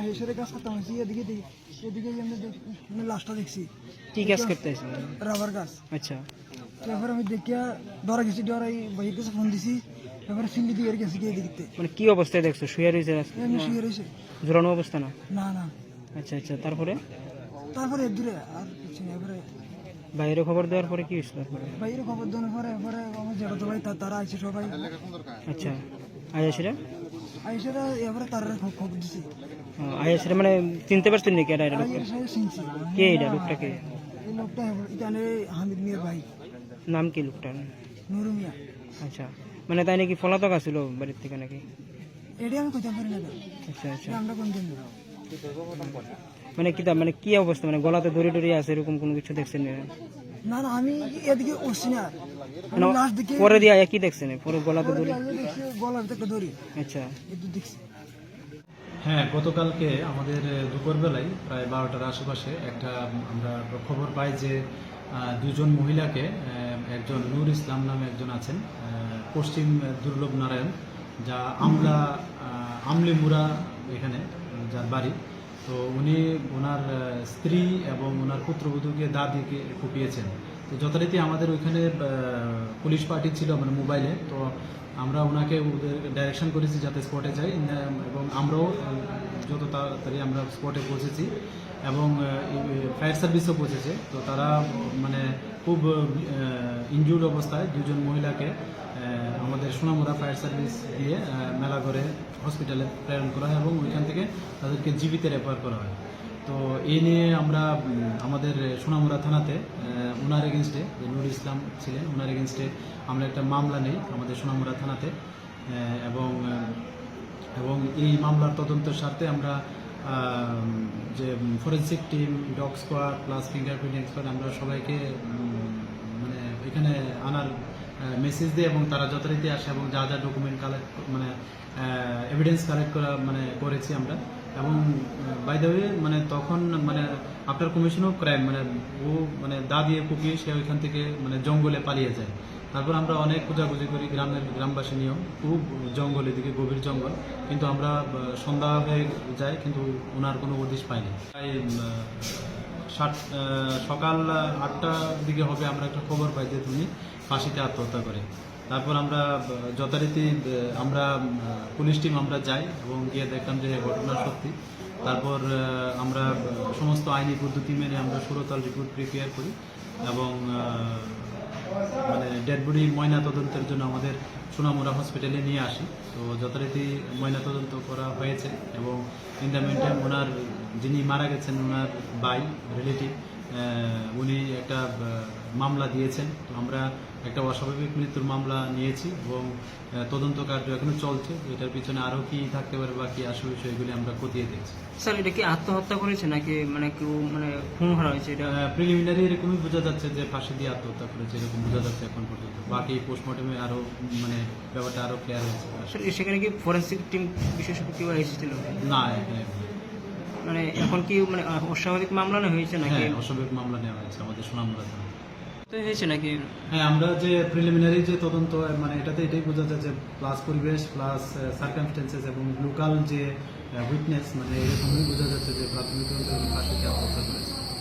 আয়েশারের কাজ করতাম হয়েছি এদিকে এদিকে আমি লাশটা দেখছি। কি কাজ করতে রাবার গাছ। আচ্ছা। তারপর আমি দেখিয়া ধরা গেছি ধরাই ভাইয়ের কাছে ফোন দিছি তারপরে সিন্ডি দিয়ে গেছি গিয়ে এদিকে মানে কি অবস্থায় দেখছ? শুয়ে রয়েছে এমনি শুয়ে রয়েছে। ঝুলানো অবস্থা না? না না। আচ্ছা আচ্ছা। তারপরে? তারপরে দূরে আর কিছু এবারে বাইরে খবর দেওয়ার পরে কি হয়েছিল তারপরে? বাইরে খবর দেওয়ার পরে এবারে আমার জেঠাতো ভাই তারা আইছে সবাই। আচ্ছা। আয়াসিরা আইসারা মানে চিনতে পারছেন নাকি এটা লোকটা? কে এটা লোকটা কে? লোকটা হামিদ মিয়ার ভাই। নাম কি লোকটার নুরু মিয়া। আচ্ছা মানে তাই নাকি পলাতক আসছিল বাড়ির থেকে নাকি? এটাই আমি কইতে পারি না আচ্ছা আচ্ছা। আমরা কোন দিন মানে কি মানে কি অবস্থা? মানে গলাতে দড়ি টড়ি আছে এরকম কোনো কিছু দেখছেন না না আমি এদিকে উঠছি না পরে দিয়ে আয়া কি দেখছেন? পরে গলাতে দড়ি দেখছি গলার থেকে ধরি। আচ্ছা। একটু দেখছি। হ্যাঁ গতকালকে আমাদের দুপুরবেলায় প্রায় বারোটার আশেপাশে একটা আমরা খবর পাই যে দুজন মহিলাকে একজন নূর ইসলাম নামে একজন আছেন পশ্চিম দুর্লভ নারায়ণ যা আমলা আমলিমুরা এখানে যার বাড়ি। তো উনি ওনার স্ত্রী এবং ওনার পুত্রবধূকে দা দিয়ে কুপিয়েছেন। তো যথারীতি আমাদের ওইখানে পুলিশ পার্টি ছিল মানে মোবাইলে তো আমরা ওনাকে ডাইরেকশন করেছি যাতে স্পটে যাই এবং আমরাও যত তাড়াতাড়ি আমরা স্পটে পৌঁছেছি এবং ফায়ার সার্ভিসও পৌঁছেছে। তো তারা মানে খুব ইনজুর্ড অবস্থায় দুজন মহিলাকে আমাদের সোনামুড়া ফায়ার সার্ভিস দিয়ে আহ, মেলাঘরে হসপিটালে প্রেরণ করা হয় এবং ওইখান থেকে তাদেরকে জীবিত রেফার করা হয়। তো এই নিয়ে আমরা আমাদের সোনামুড়া থানাতে ওনার এগেনস্টে যে নুর ইসলাম ছিলেন ওনার এগেনস্টে আমরা একটা মামলা নেই আমাদের সোনামুড়া থানাতে এবং এবং এই মামলার তদন্তের স্বার্থে আমরা যে forensic team dog squad plus fingerprint expert আমরা সবাইকে মানে এখানে আনার মেসেজ দিই এবং তারা যথারীতি আসে এবং যা যা ডকুমেন্ট কালেক্ট মানে এভিডেন্স কালেক্ট করা মানে করেছি আমরা। এবং বাই দ্য ওয়ে মানে তখন মানে আফটার কমিশন অফ ক্রাইম মানে ও মানে দা দিয়ে কুপিয়ে সে ওইখান থেকে মানে জঙ্গলে পালিয়ে যায়। তারপর আমরা অনেক খোঁজাখুঁজি করি গ্রামের গ্রামবাসী নিয়েও। খুব জঙ্গল এদিকে, গভীর জঙ্গল। কিন্তু আমরা সন্ধ্যা হয়ে যায়, কিন্তু ওনার কোনো উদ্দেশ পাইনি। তাই সাত সকাল আটটার দিকে হবে আমরা একটা খবর পাই যে তুমি ফাঁসিতে আত্মহত্যা করে। তারপর আমরা যথারীতি আমরা পুলিশ টিম আমরা যাই এবং গিয়ে দেখলাম যে ঘটনা সত্যি। তারপর আমরা সমস্ত আইনি পদ্ধতি মেনে আমরা সুরতাল রিপোর্ট প্রিপেয়ার করি এবং মানে ডেড বডি ময়না তদন্তের জন্য আমাদের সোনামুড়া হসপিটালে নিয়ে আসি। তো যথারীতি ময়না তদন্ত করা হয়েছে এবং ইন দ্য ওনার, যিনি মারা গেছেন, ওনার বাই রিলেটিভ উনি একটা মামলা দিয়েছেন। তো আমরা একটা অস্বাভাবিক মৃত্যুর মামলা নিয়েছি এবং তদন্ত কার্য এখনও চলছে। এটার পিছনে আরও কি থাকতে পারে বা কি আসল বিষয়গুলি আমরা খতিয়ে দেখছি। স্যার এটা কি আত্মহত্যা করেছে নাকি মানে কেউ মানে খুন করা হয়েছে? এটা প্রিলিমিনারি এরকমই বোঝা যাচ্ছে যে ফাঁসি দিয়ে আত্মহত্যা করেছে এরকম বোঝা যাচ্ছে এখন পর্যন্ত। বাকি পোস্টমর্টমে আরও মানে ব্যাপারটা আরও ক্লিয়ার হয়েছে। সেখানে কি ফরেন্সিক টিম বিশেষজ্ঞ কেউ এসেছিল? না মানে এখন কি মানে অস্বাভাবিক মামলা না হয়েছে নাকি? হ্যাঁ অস্বাভাবিক মামলা নেওয়া হয়েছে আমাদের সুনামুড়া থানায়। হয়েছে নাকি? হ্যাঁ আমরা যে প্রিলিমিনারি যে তদন্ত মানে এটাতে এটাই বোঝা যাচ্ছে প্লাস পরিবেশ প্লাস সার্কামস্টেন্সেস এবং লোকাল যে উইটনেস মানে এরকমই বোঝা যাচ্ছে যে প্রাথমিক তদন্ত করেছে।